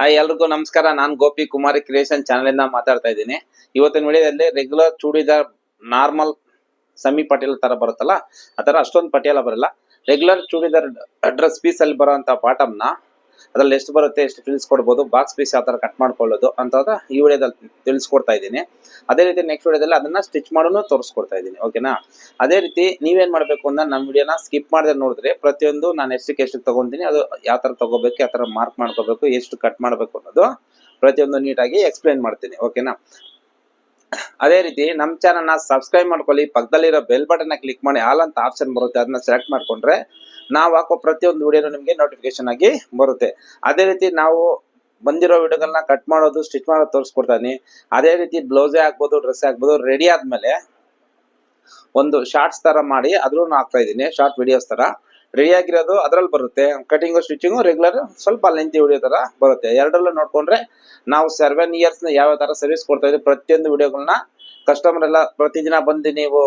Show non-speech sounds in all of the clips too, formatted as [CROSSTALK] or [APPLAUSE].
Hi, ಎಲ್ರಿಗೂ ನಮಸ್ಕಾರ. ನಾನು ಗೋಪಿ ಕುಮಾರಿ ಕ್ರಿಯೇಷನ್ ಚಾನಲ್ ಇಂದ ಮಾತಾಡ್ತಾ ಇದ್ದೀನಿ. ಇವತ್ತಿನ ವಿಡಿಯೋದಲ್ಲಿ ರೆಗ್ಯುಲರ್ ಚೂಡಿದಾರ್ ನಾರ್ಮಲ್ ಸಮಿ ಪಟೇಲ್ ತರ ಬರುತ್ತಲ್ಲ, ಆ ಅಷ್ಟೊಂದು ಪಟಿಯಾಲ ಬರಲ್ಲ. ರೆಗ್ಯುಲರ್ ಚೂಡಿದಾರ್ ಡ್ರೆಸ್ ಪೀಸ್ ಅಲ್ಲಿ ಬರೋಂತ ಬಾಟಮ್ನ ಅದ್ರಲ್ಲಿ ಎಷ್ಟು ಬರುತ್ತೆ, ಎಷ್ಟು ಫಿಲ್ಸ್ ಕೊಡ್ಬೋದು ಬಾಕ್ಸ್ ಪೀಸ್ ಯಾವ ತರ ಕಟ್ ಮಾಡ್ಕೊಳ್ಳೋದು ಅಂತ ಈ ವಿಡಿಯೋದಲ್ಲಿ ತಿಳಿಸ್ಕೊಡ್ತಾ ಇದ್ದೀನಿ. ಅದೇ ರೀತಿ ನೆಕ್ಸ್ಟ್ ವಿಡಿಯೋದಲ್ಲಿ ಅದನ್ನ ಸ್ಟಿಚ್ ಮಾಡೋನು ತೋರಿಸ್ಕೊಡ್ತಾ ಇದ್ದೀನಿ ಓಕೆನಾ ಅದೇ ರೀತಿ ನೀವೇನ್ ಮಾಡ್ಬೇಕು ಅಂತ ನಮ್ಮ ವಿಡಿಯೋನ ಸ್ಕಿಪ್ ಮಾಡದೆ ನೋಡಿದ್ರೆ ಪ್ರತಿಯೊಂದು ನಾನು ಎಷ್ಟಕ್ಕೆ ಎಷ್ಟು ತಗೊಂತೀನಿ, ಅದು ಯಾವ ತರ ತಗೋಬೇಕು, ಯಾವ ತರ ಮಾರ್ಕ್ ಮಾಡ್ಕೋಬೇಕು, ಎಷ್ಟು ಕಟ್ ಮಾಡಬೇಕು ಅನ್ನೋದು ಪ್ರತಿಯೊಂದು ನೀಟಾಗಿ ಎಕ್ಸ್ಪ್ಲೈನ್ ಮಾಡ್ತೀನಿ ಓಕೆನಾ ಅದೇ ರೀತಿ ನಮ್ಮ ಚಾನಲ್ನ ಸಬ್ಸ್ಕ್ರೈಬ್ ಮಾಡ್ಕೊಳ್ಳಿ, ಪಕ್ಕದಲ್ಲಿರೋ ಬೆಲ್ ಬಟನ್ ಕ್ಲಿಕ್ ಮಾಡಿ ಆಲ್ ಅಂತ ಆಪ್ಷನ್ ಬರುತ್ತೆ, ಅದನ್ನ ಸೆಲೆಕ್ಟ್ ಮಾಡ್ಕೊಂಡ್ರೆ ನಾವು ಹಾಕೋ ಪ್ರತಿಯೊಂದು ವಿಡಿಯೋನು ನಿಮಗೆ ನೋಟಿಫಿಕೇಶನ್ ಆಗಿ ಬರುತ್ತೆ. ಅದೇ ರೀತಿ ನಾವು ಬಂದಿರೋ ವಿಡಿಯೋಗಳನ್ನ ಕಟ್ ಮಾಡೋದು ಸ್ಟಿಚ್ ಮಾಡೋದು ತೋರಿಸ್ಕೊಡ್ತಾನೆ ಅದೇ ರೀತಿ ಬ್ಲೌಸೇ ಆಗ್ಬೋದು ಡ್ರೆಸ್ ಆಗ್ಬೋದು ರೆಡಿ ಆದ್ಮೇಲೆ ಒಂದು ಶಾರ್ಟ್ಸ್ ತರ ಮಾಡಿ ಅದ್ರೂ ಹಾಕ್ತಾ ಇದ್ದೀನಿ ಶಾರ್ಟ್ ವಿಡಿಯೋಸ್ ತರ. ರೆಡಿ ಆಗಿರೋದು ಅದ್ರಲ್ಲಿ ಬರುತ್ತೆ. ಕಟಿಂಗು ಸ್ಟಿಚಿಂಗು ರೆಗ್ಯುಲರ್ ಸ್ವಲ್ಪ ಲೆಂತಿ ವಿಡಿಯೋ ತರ ಬರುತ್ತೆ. ಎರಡರಲ್ಲೂ ನೋಡ್ಕೊಂಡ್ರೆ ನಾವು ಸೆವೆನ್ ಇಯರ್ಸ್ನ ಯಾವ ತರ ಸರ್ವಿಸ್ ಕೊಡ್ತಾ ಇದ್ದೀವಿ ಪ್ರತಿಯೊಂದು ವಿಡಿಯೋಗಳನ್ನ ಕಸ್ಟಮರ್ ಎಲ್ಲ ಪ್ರತಿದಿನ ಬಂದು ನೀವು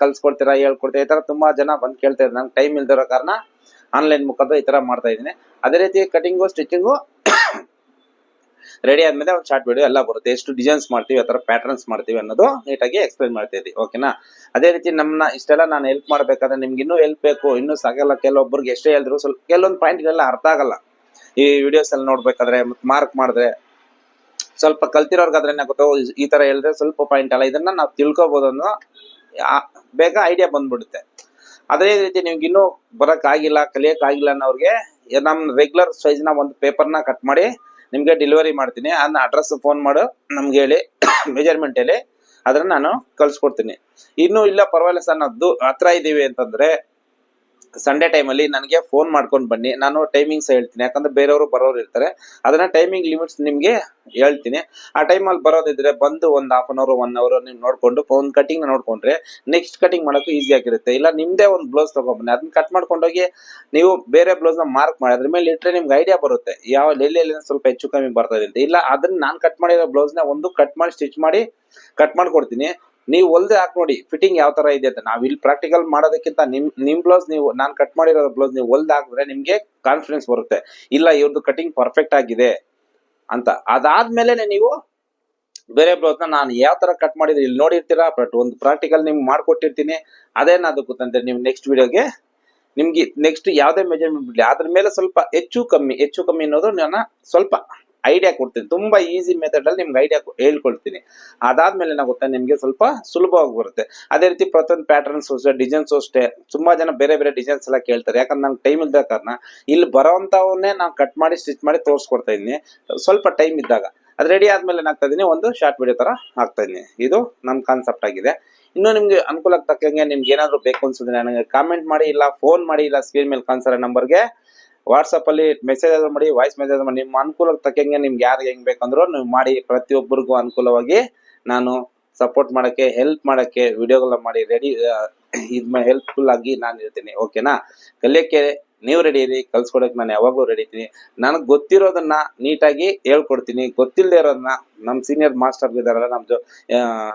ಕಲ್ಸ್ಕೊಡ್ತೀರಾ, ಹೇಳ್ಕೊಡ್ತೀರಾ, ಈ ತರ ತುಂಬಾ ಜನ ಬಂದು ಕೇಳ್ತಾ ಇದ್ದಾರೆ. ನಂಗೆ ಟೈಮ್ ಇಲ್ದಿರೋ ಕಾರಣ ಆನ್ಲೈನ್ ಮುಖಾಂತರ ಈ ತರ ಮಾಡ್ತಾ ಇದ್ದೀನಿ. ಅದೇ ರೀತಿ ಕಟಿಂಗು ಸ್ಟಿಚಿಂಗು ರೆಡಿ ಆದ್ಮೇಲೆ ಒಂದು ಶಾರ್ಟ್ ವಿಡಿಯೋ ಎಲ್ಲ ಬರುತ್ತೆ. ಎಷ್ಟು ಡಿಸೈನ್ಸ್ ಮಾಡ್ತೀವಿ, ಆ ಥರ ಪ್ಯಾಟರ್ನ್ಸ್ ಮಾಡ್ತೀವಿ ಅನ್ನೋದು ನೀಟಾಗಿ ಎಕ್ಸ್ಪ್ಲೈನ್ ಮಾಡ್ತಾ ಇದ್ದೀವಿ ಓಕೆನಾ ಅದೇ ರೀತಿ ನಮ್ಮನ್ನ ಇಷ್ಟೆಲ್ಲ ನಾನು ಹೆಲ್ಪ್ ಮಾಡ್ಬೇಕಾದ್ರೆ ನಿಮ್ಗೆ ಇನ್ನೂ ಹೆಲ್ಪ್ ಬೇಕು, ಇನ್ನೂ ಸಾಗಲ್ಲ. ಕೆಲವೊಬ್ಬರಿಗೆ ಎಷ್ಟೇ ಹೇಳಿದ್ರು ಸ್ವಲ್ಪ, ಕೆಲವೊಂದು ಪಾಯಿಂಟ್ಗಳೆಲ್ಲ ಅರ್ಥ ಆಗಲ್ಲ. ಈ ವಿಡಿಯೋಸ್ ಅಲ್ಲಿ ನೋಡ್ಬೇಕಾದ್ರೆ ಮಾರ್ಕ್ ಮಾಡಿದ್ರೆ, ಸ್ವಲ್ಪ ಕಲ್ತಿರೋರ್ಗಾದ್ರೆ ಗೊತ್ತೋ, ಈ ತರ ಹೇಳಿದ್ರೆ ಸ್ವಲ್ಪ ಪಾಯಿಂಟ್ ಅಲ್ಲ. ಇದನ್ನ ನಾವು ತಿಳ್ಕೊಬೋದು ಅನ್ನೋ ಬೇಗ ಐಡಿಯಾ ಬಂದ್ಬಿಡುತ್ತೆ. ಅದೇ ರೀತಿ ನಿಮ್ಗೆ ಇನ್ನೂ ಬರಕ್ ಆಗಿಲ್ಲ ಅನ್ನೋರ್ಗೆ ನಮ್ಮ ರೆಗ್ಯುಲರ್ ಸೈಜ್ನ ಒಂದು ಪೇಪರ್ನ ಕಟ್ ಮಾಡಿ ನಿಮ್ಗೆ ಡೆಲಿವರಿ ಮಾಡ್ತೀನಿ. ಅದನ್ನ ಅಡ್ರೆಸ್ ಫೋನ್ ಮಾಡು, ನಮ್ಗೆ ಹೇಳಿ [COUGHS] ಮೆಜರ್ಮೆಂಟ್ ಹೇಳಿ ಅದನ್ನ ನಾನು ಕಳ್ಸ್ಕೊಡ್ತೀನಿ. ಇನ್ನು ಇಲ್ಲ ಪರವಾಗಿಲ್ಲ ಸರ್, ನಾವು ಹತ್ರ ಇದ್ದೀವಿ ಅಂತಂದ್ರೆ ಸಂಡೇ ಟೈಮಲ್ಲಿ ನನಗೆ ಫೋನ್ ಮಾಡ್ಕೊಂಡು ಬನ್ನಿ. ನಾನು ಟೈಮಿಂಗ್ಸ್ ಹೇಳ್ತೀನಿ. ಯಾಕಂದ್ರೆ ಬೇರೆಯವರು ಬರೋರು ಇರ್ತಾರೆ. ಅದನ್ನ ಟೈಮಿಂಗ್ ಲಿಮಿಟ್ಸ್ ನಿಮಗೆ ಹೇಳ್ತೀನಿ. ಆ ಟೈಮಲ್ಲಿ ಬರೋದಿದ್ರೆ ಬಂದು ಒಂದು half an hour one hour ನೀವು ನೋಡ್ಕೊಂಡು ಒಂದು ಕಟಿಂಗ್ ನೋಡ್ಕೊಂಡ್ರೆ ನೆಕ್ಸ್ಟ್ ಕಟಿಂಗ್ ಮಾಡೋಕ್ಕೆ ಈಸಿ ಆಗಿರುತ್ತೆ. ಇಲ್ಲ, ನಿಮ್ದೇ ಒಂದು ಬ್ಲೌಸ್ ತಗೊಂಡ್ಬನ್ನಿ ಅದನ್ನ ಕಟ್ ಮಾಡ್ಕೊಂಡೋಗಿ ನೀವು ಬೇರೆ ಬ್ಲೌಸ್ನ ಮಾರ್ಕ್ ಮಾಡಿ. ಅದ್ರ ಮೇಲೆ ಇಟ್ಟರೆ ನಿಮ್ಗೆ ಐಡಿಯಾ ಬರುತ್ತೆ. ಯಾವ, ಎಲ್ಲಿ ಎಲ್ಲಿ ಸ್ವಲ್ಪ ಹೆಚ್ಚು ಕಮ್ಮಿ ಬರ್ತಾ ಇದೆ ಇಲ್ಲ, ಅದನ್ನ ನಾನು ಕಟ್ ಮಾಡಿರೋ ಬ್ಲೌಸ್ನ ಒಂದು ಕಟ್ ಮಾಡಿ ಸ್ಟಿಚ್ ಮಾಡಿ ಕಟ್ ಮಾಡ್ಕೊಡ್ತೀನಿ. ನೀವು ಹೊಲ್ದೆ ಹಾಕಿ ನೋಡಿ ಫಿಟ್ಟಿಂಗ್ ಯಾವ ತರ ಇದೆ ಅಂತ. ನಾವ್ ಇಲ್ಲಿ ಪ್ರಾಕ್ಟಿಕಲ್ ಮಾಡೋದಕ್ಕಿಂತ ನಿಮ್ ನಿಮ್ ಬ್ಲೌಸ್ ನೀವು, ನಾನ್ ಕಟ್ ಮಾಡಿರೋ ಬ್ಲೌಸ್ ನೀವು ಹೊಲ್ದೆ ಹಾಕಿದ್ರೆ ನಿಮ್ಗೆ ಕಾನ್ಫಿಡೆನ್ಸ್ ಬರುತ್ತೆ. ಇಲ್ಲ ಇವ್ರದ್ದು ಕಟಿಂಗ್ ಪರ್ಫೆಕ್ಟ್ ಆಗಿದೆ ಅಂತ. ಅದಾದ್ಮೇಲೆ ನೀವು ಬೇರೆ ಬ್ಲೌಸ್ನ ನಾನು ಯಾವ ತರ ಕಟ್ ಮಾಡಿದ್ರೆ ಇಲ್ಲಿ ನೋಡಿರ್ತೀರಾ ಬಟ್ ಒಂದು ಪ್ರಾಕ್ಟಿಕಲ್ ನಿಮ್ಗೆ ಮಾಡ್ಕೊಟ್ಟಿರ್ತೀನಿ. ಅದೇನಾದ್ರು ಗೊತ್ತಂತೆ ನೀವು ನೆಕ್ಸ್ಟ್ ವಿಡಿಯೋಗೆ ನಿಮ್ಗೆ ನೆಕ್ಸ್ಟ್ ಯಾವ್ದೇ ಮೆಜರ್ಮೆಂಟ್ ಬಿಡ್ಲಿ. ಅದ್ರ ಮೇಲೆ ಸ್ವಲ್ಪ ಹೆಚ್ಚು ಕಮ್ಮಿ ಹೆಚ್ಚು ಕಮ್ಮಿ ಅನ್ನೋದು ನಾನು ಸ್ವಲ್ಪ ಐಡಿಯಾ ಕೊಡ್ತೀನಿ. ತುಂಬಾ ಈಸಿ ಮೆಥಡ್ ಅಲ್ಲಿ ನಿಮ್ಗೆ ಐಡಿಯಾ ಹೇಳ್ಕೊಳ್ತೀನಿ ಅದಾದ್ಮೇಲೆ ಏನಾಗುತ್ತೆ ನಿಮ್ಗೆ ಸ್ವಲ್ಪ ಸುಲಭವಾಗಿ ಬರುತ್ತೆ. ಅದೇ ರೀತಿ ಪ್ರತಿಯೊಂದು ಪ್ಯಾಟರ್ನ್ಸ್ ಅಷ್ಟೇ ಡಿಸೈನ್ಸ್ ಅಷ್ಟೇ. ತುಂಬಾ ಜನ ಬೇರೆ ಬೇರೆ ಡಿಸೈನ್ಸ್ ಎಲ್ಲ ಕೇಳ್ತಾರೆ. ಯಾಕಂದ್ರೆ ನಂಗೆ ಟೈಮ್ ಇಲ್ಲದ ಕಾರಣ ಇಲ್ಲಿ ಬರೋಂಥವನ್ನೇ ನಾನು ಕಟ್ ಮಾಡಿ ಸ್ಟಿಚ್ ಮಾಡಿ ತೋರಿಸ್ಕೊಡ್ತಾ ಇದ್ದೀನಿ. ಸ್ವಲ್ಪ ಟೈಮ್ ಇದ್ದಾಗ. ಅದು ರೆಡಿ ಆದ್ಮೇಲೆ ಏನಾಗ್ತಾ ಇದ್ದೀನಿ? ಒಂದು ಶಾರ್ಟ್ ವಿಡಿಯೋ ತರ ಹಾಕ್ತಾ ಇದೀನಿ ಇದು ನಮ್ಮ ಕಾನ್ಸೆಪ್ಟ್ ಆಗಿದೆ. ಇನ್ನು ನಿಮ್ಗೆ ಅನುಕೂಲಕ್ಕೆ ತಕ್ಕಂಗೆ ನಿಮ್ಗೆ ಏನಾದ್ರು ಬೇಕು ಅನ್ಸಿದ್ರೆ ನನಗೆ ಕಾಮೆಂಟ್ ಮಾಡಿ, ಇಲ್ಲ ಫೋನ್ ಮಾಡಿ, ಇಲ್ಲ ಸ್ಕ್ರೀನ್ ಮೇಲೆ ಕಾಣಿಸೋ ನಂಬರ್ಗೆ ವಾಟ್ಸಪ್ ಅಲ್ಲಿ ಮೆಸೇಜ್ ಆದ್ರೂ ಮಾಡಿ ವಾಯ್ಸ್ ಮೆಸೇಜ್ ಮಾಡಿ, ನಿಮ್ಮ ಅನುಕೂಲಕ್ಕೆ ತಕ್ಕಂಗೆ ನಿಮ್ಗೆ ಯಾರಿಗೆ ಹೆಂಗ್ ಬೇಕಂದ್ರೂ ನೀವು ಮಾಡಿ, ಪ್ರತಿಯೊಬ್ಬರಿಗೂ ಅನುಕೂಲವಾಗಿ ನಾನು ಸಪೋರ್ಟ್ ಮಾಡಕ್ಕೆ ಹೆಲ್ಪ್ ಮಾಡಕ್ಕೆ ವಿಡಿಯೋಗಳನ್ನ ಮಾಡಿ ರೆಡಿ ಇದ್ ಹೆಲ್ಪ್ಫುಲ್ ಆಗಿ ನಾನು ಇರ್ತೀನಿ ಓಕೆನಾ ಕಲಿಯಕ್ಕೆ ನೀವು ರೆಡಿ ಇರಿ ಕಲ್ಸ್ಕೊಡಕ್ಕೆ ನಾನು ಯಾವಾಗಲೂ ರೆಡಿ ಇದ್ದೀನಿ ನನಗೆ ಗೊತ್ತಿರೋದನ್ನ ನೀಟಾಗಿ ಹೇಳ್ಕೊಡ್ತೀನಿ. ಗೊತ್ತಿಲ್ಲದೆ ಇರೋದನ್ನ ನಮ್ಮ ಸೀನಿಯರ್ ಮಾಸ್ಟರ್ ಇದಾರಲ್ಲ ನಮ್ದು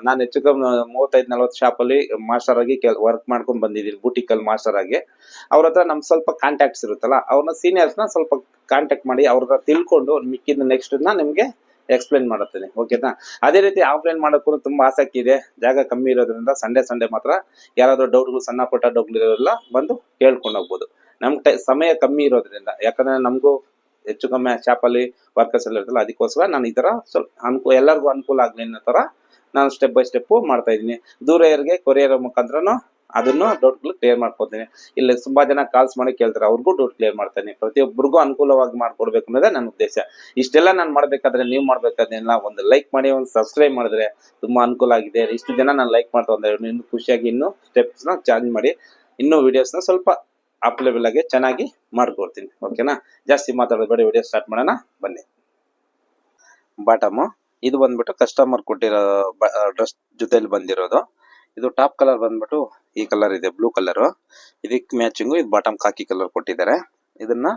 ನಾನು ಹೆಚ್ಚು ಕಮ್ಮಿ ಮೂವತ್ತೈದು, ನಲ್ವತ್ತು ಶಾಪಲ್ಲಿ ಮಾಸ್ಟರ್ ಆಗಿ ವರ್ಕ್ ಮಾಡ್ಕೊಂಡು ಬಂದಿದ್ದೀನಿ ಬೂಟಿಕಲ್ ಮಾಸ್ಟರ್ ಆಗಿ. ಅವ್ರ ಹತ್ರ ನಮ್ ಸ್ವಲ್ಪ ಕಾಂಟ್ಯಾಕ್ಟ್ಸ್ ಇರುತ್ತಲ್ಲ ಅವ್ರನ್ನ ನ ಸ್ವಲ್ಪ ಕಾಂಟ್ಯಾಕ್ಟ್ ಮಾಡಿ ಅವ್ರ ತಿಳ್ಕೊಂಡು ಮಿಕ್ಕಿದ ನೆಕ್ಸ್ಟ್ನ ನಿಮ್ಗೆ ಎಕ್ಸ್ಪ್ಲೈನ್ ಮಾಡುತ್ತೇನೆ ಓಕೆನಾ ಅದೇ ರೀತಿ ಆಫ್ಲೈನ್ ಮಾಡೋಕ್ಕೂ ತುಂಬಾ ಆಸಕ್ತಿ ಇದೆ. ಜಾಗ ಕಮ್ಮಿ ಇರೋದ್ರಿಂದ ಸಂಡೇ ಸಂಡೇ ಮಾತ್ರ ಯಾರಾದ್ರೂ ಡೌಟ್ಗಳು ಸಣ್ಣ ಪುಟ್ಟ ಡೌಟ್ಗಳು ಇರೋರೆಲ್ಲ ಬಂದು ಕೇಳ್ಕೊಂಡು ಹೋಗ್ಬೋದು. ನಮ್ಗೆ ಟೈ, ಸಮಯ ಕಮ್ಮಿ ಇರೋದ್ರಿಂದ, ಯಾಕಂದ್ರೆ ನಮಗೂ ಹೆಚ್ಚು ಕಮ್ಮಿ ಶಾಪಲ್ಲಿ ವರ್ಕರ್ಸ್ ಎಲ್ಲ ಇರ್ತಲ್ಲ ಅದಕ್ಕೋಸ್ಕರ ನಾನು ಈ ಥರ ಸ್ವಲ್ಪ ಅನುಕೂಲ ಎಲ್ಲರಿಗೂ ಅನುಕೂಲ ಆಗಲಿ ಅನ್ನೋ ಥರ ನಾನು ಸ್ಟೆಪ್ ಬೈ ಸ್ಟೆಪ್ಪು ಮಾಡ್ತಾ ಇದ್ದೀನಿ. ದೂರ ಇರೋರಿಗೆ ಕೊರಿಯರ್ ಮುಖಾಂತರನು ಅದನ್ನು ಡೌಟ್ಗಳು ಕ್ಲಿಯರ್ ಮಾಡ್ಕೊತೀನಿ ಇಲ್ಲಿ ತುಂಬ ಜನ ಕಾಲ್ಸ್ ಮಾಡಿ ಕೇಳ್ತಾರೆ, ಅವ್ರಿಗೂ ಡೌಟ್ ಕ್ಲಿಯರ್ ಮಾಡ್ತೀನಿ. ಪ್ರತಿಯೊಬ್ಬರಿಗೂ ಅನುಕೂಲವಾಗಿ ಮಾಡ್ಕೊಡ್ಬೇಕು ಅನ್ನೋದೇ ನನ್ನ ಉದ್ದೇಶ. ಇಷ್ಟೆಲ್ಲ ನಾನು ಮಾಡಬೇಕಾದ್ರೆ ನೀವು ಮಾಡಬೇಕಾದ್ರೆಲ್ಲ ಒಂದು ಲೈಕ್ ಮಾಡಿ, ಒಂದು ಸಬ್ಸ್ಕ್ರೈಬ್ ಮಾಡಿದ್ರೆ ತುಂಬ ಅನುಕೂಲ ಆಗಿದೆ. ಇಷ್ಟು ಜನ ನಾನು ಲೈಕ್ ಮಾಡ್ತಾ ಒಂದು ಇನ್ನೂ ಖುಷಿಯಾಗಿ ಇನ್ನೂ ಸ್ಟೆಪ್ಸ್ನ ಚಾರ್ಜ್ ಮಾಡಿ, ಇನ್ನೂ ವೀಡಿಯೋಸ್ನ ಸ್ವಲ್ಪ ಅಪ್ ಲೆವೆಲ್ ಆಗಿ ಚೆನ್ನಾಗಿ ಮಾಡ್ಕೊಡ್ತೀನಿ ಓಕೆನಾ ಜಾಸ್ತಿ ಮಾತಾಡೋದು ವಿಡಿಯೋ ಸ್ಟಾರ್ಟ್ ಮಾಡೋಣ. ಬನ್ನಿ. ಬಾಟಮು ಇದು ಬಂದ್ಬಿಟ್ಟು ಕಸ್ಟಮರ್ ಕೊಟ್ಟಿರೋ ಡ್ರೆಸ್ ಜೊತೆಲಿ ಬಂದಿರೋದು. ಇದು ಟಾಪ್ ಕಲರ್ ಬಂದ್ಬಿಟ್ಟು ಈ ಕಲರ್ ಇದೆ ಬ್ಲೂ ಕಲರ್ ಇದಕ್ಕೆ ಮ್ಯಾಚಿಂಗು ಇದು ಬಾಟಮ್ ಕಾಕಿ ಕಲರ್ ಕೊಟ್ಟಿದ್ದಾರೆ. ಇದನ್ನ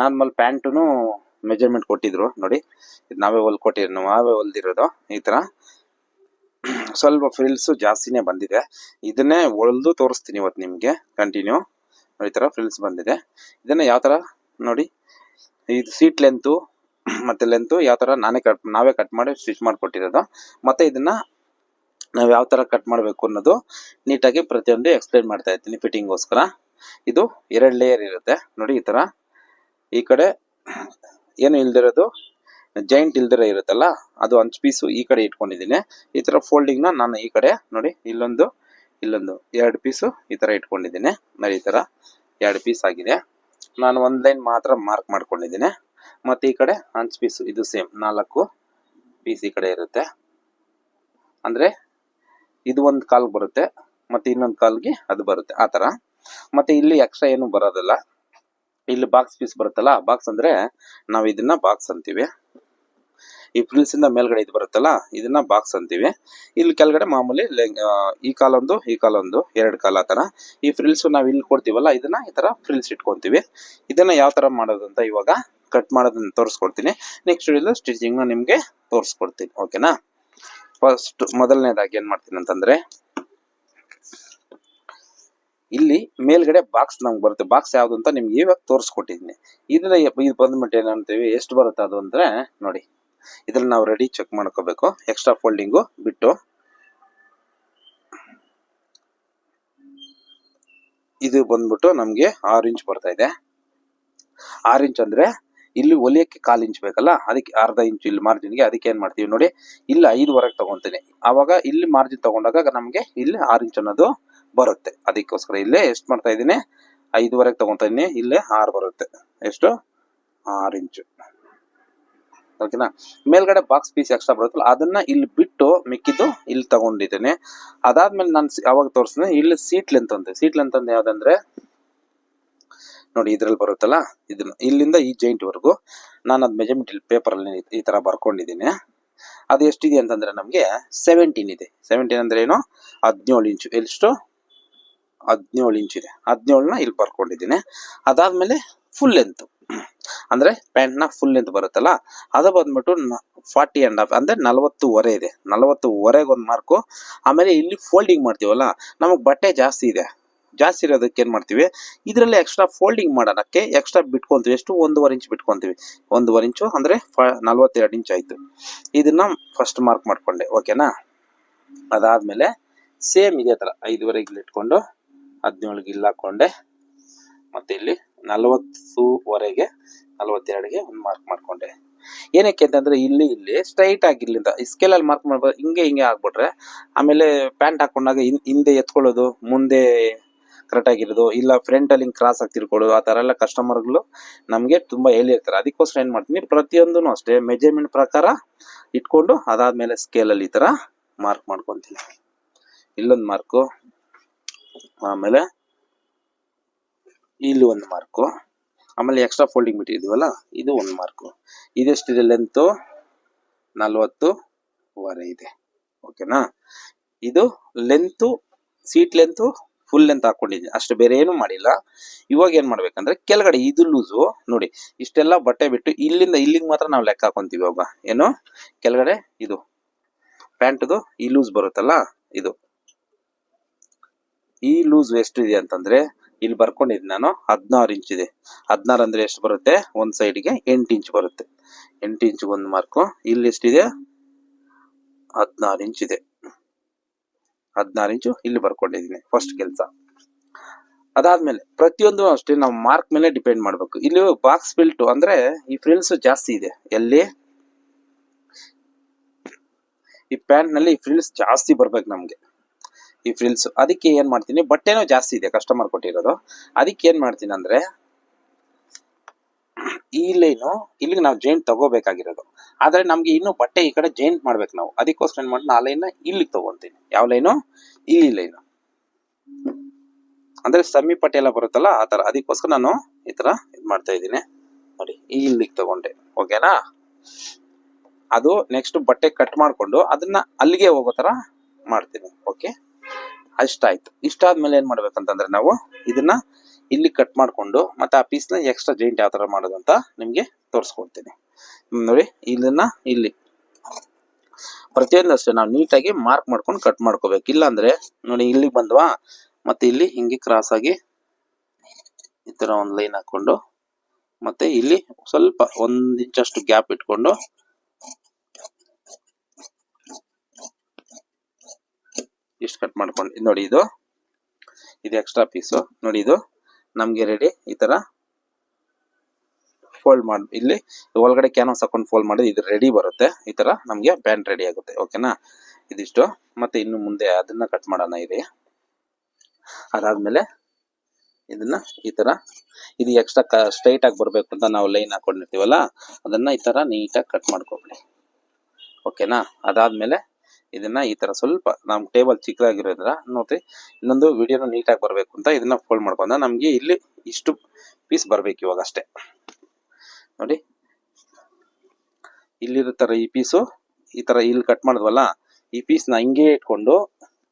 ನಾರ್ಮಲ್ ಪ್ಯಾಂಟುನು ಮೆಜರ್ಮೆಂಟ್ ಕೊಟ್ಟಿದ್ರು, ನೋಡಿ. ಇದು ನಾವೇ ಹೊಲ್ ಕೊಟ್ಟಿರ, ನಾವೇ ಹೊಲ್ದಿರೋದು, ಈ ಥರ ಸ್ವಲ್ಪ ಫ್ರಿಲ್ಸು ಜಾಸ್ತಿನೇ ಬಂದಿದೆ. ಇದನ್ನೇ ಹೊಲ್ದು ತೋರಿಸ್ತೀನಿ ಇವತ್ತು ನಿಮಗೆ ಕಂಟಿನ್ಯೂ ಈ ಥರ ಫ್ರಿಲ್ಸ್ ಬಂದಿದೆ. ಇದನ್ನ ಯಾವ ಥರ ನೋಡಿ, ಇದು ಸೀಟ್ ಲೆಂತು ಮತ್ತೆ ಲೆಂತು ಯಾವ ಥರ ನಾನೇ ಕಟ್ ನಾವೇ ಕಟ್ ಮಾಡಿ ಸ್ಟಿಚ್ ಮಾಡಿಕೊಟ್ಟಿರೋದು. ಮತ್ತೆ ಇದನ್ನ ನಾವು ಯಾವ ಥರ ಕಟ್ ಮಾಡಬೇಕು ಅನ್ನೋದು ನೀಟಾಗಿ ಪ್ರತಿಯೊಂದು ಎಕ್ಸ್ಪ್ಲೈನ್ ಮಾಡ್ತಾ ಇರ್ತೀನಿ ಫಿಟ್ಟಿಂಗ್ಗೋಸ್ಕರ ಇದು ಎರಡು ಲೇಯರ್ ಇರುತ್ತೆ. ನೋಡಿ, ಈ ತರ. ಈ ಕಡೆ ಏನು ಇಲ್ದಿರೋದು ಜಾಯಿಂಟ್ ಇಲ್ದಿರ ಇರುತ್ತಲ್ಲ, ಅದು ಅಂಚ್ ಪೀಸು ಈ ಕಡೆ ಇಟ್ಕೊಂಡಿದ್ದೀನಿ. ಈ ತರ ಫೋಲ್ಡಿಂಗ್ನ ನಾನು ಈ ಕಡೆ ನೋಡಿ, ಇಲ್ಲೊಂದು ಇಲ್ಲೊಂದು ಎರಡು ಪೀಸು ಈ ತರ ಇಟ್ಕೊಂಡಿದ್ದೀನಿ. ಮರಿ ಈ ತರ ಎರಡು ಪೀಸ್ ಆಗಿದೆ. ನಾನು ಒಂದು ಲೈನ್ ಮಾತ್ರ ಮಾರ್ಕ್ ಮಾಡ್ಕೊಂಡಿದ್ದೀನಿ. ಮತ್ತು ಈ ಕಡೆ ಅಂಚ್ ಪೀಸು ಇದು ಸೇಮ್ ನಾಲ್ಕು ಪೀಸ್ ಈ ಕಡೆ ಇರುತ್ತೆ. ಅಂದ್ರೆ ಇದು ಒಂದು ಕಾಲ್ಗೆ ಬರುತ್ತೆ, ಮತ್ತೆ ಇನ್ನೊಂದು ಕಾಲ್ಗೆ ಅದು ಬರುತ್ತೆ, ಆ ತರ. ಮತ್ತೆ ಇಲ್ಲಿ ಎಕ್ಸ್ಟ್ರಾ ಏನು ಬರೋದಿಲ್ಲ. ಇಲ್ಲಿ ಬಾಕ್ಸ್ ಪೀಸ್ ಬರುತ್ತಲ್ಲ ಬಾಕ್ಸ್ ಅಂದ್ರೆ ನಾವು ಇದನ್ನ ಬಾಕ್ಸ್ ಅಂತೀವಿ. ಈ ಫ್ರಿಲ್ಸ್ ಇಂದ ಮೇಲ್ಗಡೆ ಇದು ಬರುತ್ತಲ್ಲ, ಇದನ್ನ ಬಾಕ್ಸ್ ಅಂತೀವಿ. ಇಲ್ಲಿ ಕೆಳಗಡೆ ಮಾಮೂಲಿ ಈ ಕಾಲೊಂದು ಈ ಕಾಲೊಂದು, ಎರಡು ಕಾಲ ತರ ಈ ಫ್ರಿಲ್ಸ್ ನಾವ್ ಇಲ್ಲಿ ಕೊಡ್ತೀವಲ್ಲ, ಇದನ್ನ ಈ ತರ ಫ್ರಿಲ್ಸ್ ಇಟ್ಕೊಂತೀವಿ. ಇದನ್ನ ಯಾವ ತರ ಮಾಡೋದು ಅಂತ ಇವಾಗ ಕಟ್ ಮಾಡೋದನ್ನ ತೋರಿಸ್ಕೊಡ್ತೀನಿ. ನೆಕ್ಸ್ಟ್ ವಿಡಿಯೋದಲ್ಲಿ ಸ್ಟಿಚಿಂಗ್ ನಿಮ್ಗೆ ತೋರಿಸ್ಕೊಡ್ತೀನಿ ಓಕೆನಾ ಫಸ್ಟ್ ಮೊದಲನೇದಾಗಿ ಏನ್ ಮಾಡ್ತೀನಿ ಅಂತಂದ್ರೆ, ಇಲ್ಲಿ ಮೇಲ್ಗಡೆ ಬಾಕ್ಸ್ ನಮ್ಗೆ ಬರುತ್ತೆ. ಬಾಕ್ಸ್ ಯಾವ್ದು ಅಂತ ನಿಮ್ಗೆ ಇವಾಗ ತೋರಿಸ್ಕೊಟ್ಟಿದ್ದೀನಿ ಇದನ್ನ ಇದು ಬಂದ್ಬಿಟ್ಟು ಏನಂತೀವಿ, ಎಷ್ಟು ಬರುತ್ತೆ ಅದು ಅಂದ್ರೆ, ನೋಡಿ. ಇದ್ರಲ್ಲಿ ನಾವು ರೆಡಿ ಚೆಕ್ ಮಾಡ್ಕೋಬೇಕು. ಎಕ್ಸ್ಟ್ರಾ ಫೋಲ್ಡಿಂಗು ಬಿಟ್ಟು. ಇದು ಬಂದ್ಬಿಟ್ಟು ನಮಗೆ ಆರು ಇಂಚ್ ಬರ್ತಾ ಇದೆ. ಆರು ಇಂಚ್ ಅಂದ್ರೆ ಇಲ್ಲಿ ಒಲಿಯಕ್ಕೆ ಕಾಲು ಇಂಚ್ ಬೇಕಲ್ಲ? ಅದಕ್ಕೆ ಅರ್ಧ ಇಂಚ್ ಇಲ್ಲಿ ಮಾರ್ಜಿನ್ಗೆ ಅದಕ್ಕೆ ಏನು ಮಾಡ್ತೀವಿ ನೋಡಿ, ಇಲ್ಲಿ ಐದುವರೆಗೆ ತಗೊಂತೀನಿ. ಆವಾಗ ಇಲ್ಲಿ ಮಾರ್ಜಿನ್ ತಗೊಂಡಾಗ ನಮಗೆ ಇಲ್ಲಿ ಆರು ಇಂಚ್ ಅನ್ನೋದು ಬರುತ್ತೆ. ಅದಕ್ಕೋಸ್ಕರ ಇಲ್ಲೇ ಎಷ್ಟು ಮಾಡ್ತಾ ಇದ್ದೀನಿ? ಐದುವರೆಗೆ ತಗೊಂತಾ ಇದೀನಿ ಇಲ್ಲೇ ಆರು ಬರುತ್ತೆ. ಎಷ್ಟು? ಆರು ಇಂಚು ಓಕೆನಾ? ಮೇಲ್ಗಡೆ ಬಾಕ್ಸ್ ಪೀಸ್ ಎಕ್ಸ್ಟ್ರಾ ಬರುತ್ತಲ್ಲ, ಅದನ್ನ ಇಲ್ಲಿ ಬಿಟ್ಟು ಮಿಕ್ಕಿದ್ದು ಇಲ್ಲಿ ತಗೊಂಡಿದ್ದೇನೆ. ಅದಾದ್ಮೇಲೆ ನಾನು ಯಾವಾಗ ತೋರಿಸ್ತೇನೆ. ಇಲ್ಲಿ ಸೀಟ್ ಲೆಂತ್ ಅಂತ. ಸೀಟ್ ಲೆಂತ್ ಅಂತ ಯಾವ್ದಂದ್ರೆ, ನೋಡಿ ಇದ್ರಲ್ಲಿ ಬರುತ್ತಲ್ಲ, ಇದನ್ನ ಇಲ್ಲಿಂದ ಈ ಜಾಯಿಂಟ್ ವರೆಗೂ. ನಾನು ಅದ್ ಮೆಜರ್ಮೆಂಟ್ ಇಲ್ಲಿ ಪೇಪರ್ ಅಲ್ಲಿ ಈ ತರ ಬರ್ಕೊಂಡಿದ್ದೀನಿ. ಅದು ಎಷ್ಟಿದೆ ಅಂತಂದ್ರೆ ನಮ್ಗೆ ಸೆವೆಂಟೀನ್ ಇದೆ. ಸೆವೆಂಟೀನ್ ಅಂದ್ರೆ ಏನು? ಹದಿನೇಳು ಇಂಚು. ಎಷ್ಟು ಹದಿನೇಳು ಇಂಚ್ ಇದೆ. ಹದಿನೇಳನ್ನ ಇಲ್ಲಿ ಬರ್ಕೊಂಡಿದ್ದೀನಿ. ಅದಾದ್ಮೇಲೆ ಫುಲ್ ಲೆಂತ್ ಅಂದ್ರೆ ಪ್ಯಾಂಟ್ನ ಫುಲ್ ಲೆಂತ್ ಬರುತ್ತಲ್ಲ, ಅದು ಬಂದ್ಬಿಟ್ಟು ಫಾರ್ಟಿ ಅಂಡ್ ಹಾಫ್ ಅಂದ್ರೆ ನಲವತ್ತುವರೆ ಇದೆ. ನಲವತ್ತುವರೆಗೆ ಒಂದು ಮಾರ್ಕು ಆಮೇಲೆ ಇಲ್ಲಿ ಫೋಲ್ಡಿಂಗ್ ಮಾಡ್ತೀವಲ್ಲ, ನಮಗೆ ಬಟ್ಟೆ ಜಾಸ್ತಿ ಇದೆ. ಜಾಸ್ತಿ ಇರೋದಕ್ಕೆ ಏನು ಮಾಡ್ತೀವಿ? ಇದರಲ್ಲಿ ಎಕ್ಸ್ಟ್ರಾ ಫೋಲ್ಡಿಂಗ್ ಮಾಡೋಣಕ್ಕೆ ಎಕ್ಸ್ಟ್ರಾ ಬಿಟ್ಕೊಂತೀವಿ. ಎಷ್ಟು? ಒಂದೂವರೆ ಇಂಚ್ ಬಿಟ್ಕೊಂತೀವಿ. ಒಂದೂವರೆ ಇಂಚು ಅಂದ್ರೆ ನಲ್ವತ್ತೆರಡು ಇಂಚ್ ಆಯ್ತು. ಇದನ್ನ ಫಸ್ಟ್ ಮಾರ್ಕ್ ಮಾಡ್ಕೊಂಡೆ ಓಕೆನಾ ಅದಾದ್ಮೇಲೆ ಸೇಮ್ ಇದೇ ತರ, ಐದುವರೆಗೆ ಇಟ್ಕೊಂಡು ಹದಿನೇಳಿಗೆ ಇಲ್ಲಿ ಹಾಕೊಂಡೆ ಮತ್ತೆ ಇಲ್ಲಿ ನಲವತ್ತುವರೆಗೆ, ನಲವತ್ತೆರಡಿಗೆ ಒಂದು ಮಾರ್ಕ್ ಮಾಡ್ಕೊಂಡೆ. ಏನಕ್ಕೆ ಅಂತಂದ್ರೆ ಇಲ್ಲಿ ಇಲ್ಲಿ ಸ್ಟ್ರೈಟ್ ಆಗಿರ್ಲಿಂದ ಸ್ಕೇಲ್ ಅಲ್ಲಿ ಮಾರ್ಕ್ ಮಾಡ್ಬೋದು ಹಿಂಗೆ ಹಿಂಗೆ ಆಗ್ಬಿಟ್ರೆ, ಆಮೇಲೆ ಪ್ಯಾಂಟ್ ಹಾಕೊಂಡಾಗ ಹಿಂದೆ ಎತ್ಕೊಳ್ಳೋದು, ಮುಂದೆ ಕರೆಕ್ಟ್ ಆಗಿರೋದು, ಇಲ್ಲ ಫ್ರಂಟ್ ಅಲ್ಲಿ ಕ್ರಾಸ್ ಆಗಿ ತಿರ್ಕೊಳ್ಳೋದು, ಆ ಥರ ಎಲ್ಲ ಕಸ್ಟಮರ್ಗಳು ನಮಗೆ ತುಂಬಾ ಹೇಳಿರ್ತಾರೆ ಅದಕ್ಕೋಸ್ಕರ ಏನು ಮಾಡ್ತೀನಿ ಪ್ರತಿಯೊಂದೂ ಅಷ್ಟೇ ಮೆಜರ್ಮೆಂಟ್ ಪ್ರಕಾರ ಇಟ್ಕೊಂಡು ಅದಾದ್ಮೇಲೆ ಸ್ಕೇಲ್ ಅಲ್ಲಿ ಈ ತರ ಮಾರ್ಕ್ ಮಾಡ್ಕೊತೀನಿ. ಇಲ್ಲೊಂದು ಮಾರ್ಕು ಆಮೇಲೆ ಇಲ್ಲಿ ಒಂದು ಮಾರ್ಕು ಆಮೇಲೆ ಎಕ್ಸ್ಟ್ರಾ ಫೋಲ್ಡಿಂಗ್ ಬಿಟ್ಟಿದೀವಲ್ಲ, ಇದು ಒಂದು ಮಾರ್ಕು ಇದೆಷ್ಟಿದೆ ಲೆಂತು ನಲ್ವತ್ತುವರೆ ಇದೆ. ಓಕೆನಾ ಇದು length seat length full length ಹಾಕೊಂಡಿದ್ದೀನಿ. ಅಷ್ಟು ಬೇರೆ ಏನು ಮಾಡಿಲ್ಲ. ಇವಾಗ ಏನ್ ಮಾಡ್ಬೇಕಂದ್ರೆ, ಕೆಳಗಡೆ ಇದು ಲೂಸು ನೋಡಿ, ಇಷ್ಟೆಲ್ಲ ಬಟ್ಟೆ ಬಿಟ್ಟು ಇಲ್ಲಿಂದ ಇಲ್ಲಿಗೆ ಮಾತ್ರ ನಾವು ಲೆಕ್ಕ ಹಾಕೊಂತೀವಿ ಇವಾಗ. ಏನು? ಕೆಳಗಡೆ ಇದು. ಪ್ಯಾಂಟ್ದು ಈ ಲೂಸ್ ಬರುತ್ತಲ್ಲ, ಇದು. ಈ ಲೂಸ್ ಎಷ್ಟು ಇದೆ ಅಂತಂದ್ರೆ ಇಲ್ಲಿ ಬರ್ಕೊಂಡಿದ್ದೀನಿ ನಾನು ಹದಿನಾರು ಇಂಚ್ ಇದೆ. ಹದಿನಾರು ಅಂದ್ರೆ ಎಷ್ಟು ಬರುತ್ತೆ? ಒಂದು ಸೈಡ್ಗೆ ಎಂಟು ಇಂಚ್ ಬರುತ್ತೆ. ಎಂಟು ಇಂಚ್ ಒಂದು ಮಾರ್ಕು ಇಲ್ಲಿ ಎಷ್ಟಿದೆ? ಹದಿನಾರು ಇಂಚ್ ಇದೆ. ಹದಿನಾರು ಇಂಚು ಇಲ್ಲಿ ಬರ್ಕೊಂಡಿದ್ದೀನಿ ಫಸ್ಟ್ ಕೆಲಸ. ಅದಾದ್ಮೇಲೆ ಪ್ರತಿಯೊಂದು ಅಷ್ಟೇ ನಾವು ಮಾರ್ಕ್ ಮೇಲೆ ಡಿಪೆಂಡ್ ಮಾಡ್ಬೇಕು. ಇಲ್ಲಿ ಬಾಕ್ಸ್ ಬಿಲ್ಟು ಅಂದ್ರೆ ಈ ಫ್ರಿಲ್ಸ್ ಜಾಸ್ತಿ ಇದೆ. ಎಲ್ಲಿ? ಈ ಪ್ಯಾಂಟ್ನಲ್ಲಿ ಫ್ರಿಲ್ಸ್ ಜಾಸ್ತಿ ಬರ್ಬೇಕು ನಮ್ಗೆ. ಈ ಫ್ರಿಲ್ಸ್ ಅದಕ್ಕೆ ಏನು ಮಾಡ್ತೀನಿ? ಬಟ್ಟೆನೂ ಜಾಸ್ತಿ ಇದೆ ಕಸ್ಟಮರ್ ಕೊಟ್ಟಿರೋದು. ಅದಕ್ಕೆ ಏನ್ ಮಾಡ್ತೀನಿ ಅಂದ್ರೆ, ಈ ಲೈನು ಇಲ್ಲಿಗೆ ನಾವು ಜೈಂಟ್ ತಗೋಬೇಕಾಗಿರೋದು. ಆದ್ರೆ ನಮ್ಗೆ ಇನ್ನು ಬಟ್ಟೆ ಈ ಕಡೆ ಜೈಂಟ್ ಮಾಡ್ಬೇಕು ನಾವು. ಅದಕ್ಕೋಸ್ಕರ ಏನ್ ಆ ಲೈನ್ ಇಲ್ಲಿಗೆ ತಗೊಂತೀನಿ. ಯಾವ ಲೈನು? ಇಲ್ಲಿ ಲೈನು. ಅಂದ್ರೆ ಸಮ್ಮಿ ಪಟ್ಟಿ ಎಲ್ಲ ಬರುತ್ತಲ್ಲ, ಆ ತರ ಅದಕ್ಕೋಸ್ಕರ ನಾನು ಈ ತರ ಇದ್ ಮಾಡ್ತಾ ಇದ್ದೀನಿ. ನೋಡಿ ಈ ಇಲ್ಲಿಗೆ ತಗೊಂಡೆ. ಓಕೆನಾ? ಅದು ನೆಕ್ಸ್ಟ್ ಬಟ್ಟೆ ಕಟ್ ಮಾಡ್ಕೊಂಡು ಅದನ್ನ ಅಲ್ಲಿಗೆ ಹೋಗೋ ತರ ಮಾಡ್ತೀನಿ. ಓಕೆ? ಅಷ್ಟಾಯ್ತು ಇಷ್ಟಾದ್ಮೇಲೆ ಏನ್ ಮಾಡ್ಬೇಕಂತಂದ್ರೆ ನಾವು ಇದನ್ನ ಇಲ್ಲಿ ಕಟ್ ಮಾಡ್ಕೊಂಡು ಮತ್ತೆ ಆ ಪೀಸ್ನ ಎಕ್ಸ್ಟ್ರಾ ಜಾಯಿಂಟ್ ಯಾವ ತರ ಮಾಡೋದು ಅಂತ ನಿಮ್ಗೆ ತೋರಿಸ್ಕೊಡ್ತೀನಿ. ನೋಡಿ, ಇದನ್ನ ಇಲ್ಲಿ ಪ್ರತಿಯೊಂದು ಅಷ್ಟೇ ನಾವು ನೀಟಾಗಿ ಮಾರ್ಕ್ ಮಾಡ್ಕೊಂಡು ಕಟ್ ಮಾಡ್ಕೋಬೇಕು. ಇಲ್ಲಾಂದ್ರೆ, ನೋಡಿ, ಇಲ್ಲಿಗೆ ಬಂದ್ವಾ? ಮತ್ತೆ ಇಲ್ಲಿ ಹಿಂಗೆ ಕ್ರಾಸ್ ಆಗಿ ಈ ತರ ಒಂದು ಲೈನ್ ಹಾಕೊಂಡು ಮತ್ತೆ ಇಲ್ಲಿ ಸ್ವಲ್ಪ ಒಂದಿಂಚಷ್ಟು ಗ್ಯಾಪ್ ಇಟ್ಕೊಂಡು ಇಷ್ಟು ಕಟ್ ಮಾಡ್ಕೊಂಡು, ನೋಡಿ ಇದು. ಇದು ಎಕ್ಸ್ಟ್ರಾ ಪೀಸು ನೋಡಿ ಇದು. ನಮಗೆ ರೆಡಿ ಈ ಥರ ಫೋಲ್ಡ್ ಮಾಡಿ, ಇಲ್ಲಿ ಒಳಗಡೆ ಕ್ಯಾನ್ವಾಸ್ ಹಾಕೊಂಡು ಫೋಲ್ಡ್ ಮಾಡಿ ಇದು ರೆಡಿ ಬರುತ್ತೆ. ಈ ಥರ ನಮಗೆ ಬ್ಯಾಂಡ್ ರೆಡಿ ಆಗುತ್ತೆ ಓಕೆನಾ ಇದಿಷ್ಟು. ಮತ್ತೆ ಇನ್ನು ಮುಂದೆ ಅದನ್ನ ಕಟ್ ಮಾಡೋಣ ಇದೆ ಅದಾದ್ಮೇಲೆ ಇದನ್ನ ಈ ತರ. ಇದು ಎಕ್ಸ್ಟ್ರಾ ಸ್ಟ್ರೈಟ್ ಆಗಿ ಬರಬೇಕು ಅಂತ ನಾವು ಲೈನ್ ಹಾಕೊಂಡಿರ್ತೀವಲ್ಲ, ಅದನ್ನ ಈ ತರ ನೀಟಾಗಿ ಕಟ್ ಮಾಡ್ಕೊಬಿಡಿ. ಓಕೆನಾ ಅದಾದ್ಮೇಲೆ ಇದನ್ನ ಈ ತರ ಸ್ವಲ್ಪ ನಮ್ ಟೇಬಲ್ ಚಿಕ್ಕದಾಗಿರೋದ್ರ ನೋಡಿ ಇನ್ನೊಂದು ವಿಡಿಯೋನ ನೀಟಾಗಿ ಬರ್ಬೇಕು ಅಂತ ಇದನ್ನ ಫೋಲ್ಡ್ ಮಾಡ್ಕೊಂಡ ನಮ್ಗೆ ಇಲ್ಲಿ ಇಷ್ಟು ಪೀಸ್ ಬರ್ಬೇಕು ಇವಾಗ ಅಷ್ಟೇ. ನೋಡಿ, ಇಲ್ಲಿರೋ ತರ ಈ ಪೀಸು ಈ ತರ ಇಲ್ಲಿ ಕಟ್ ಮಾಡಿದ್ವಲ್ಲ, ಈ ಪೀಸ್ನ ಹಿಂಗೆ ಇಟ್ಕೊಂಡು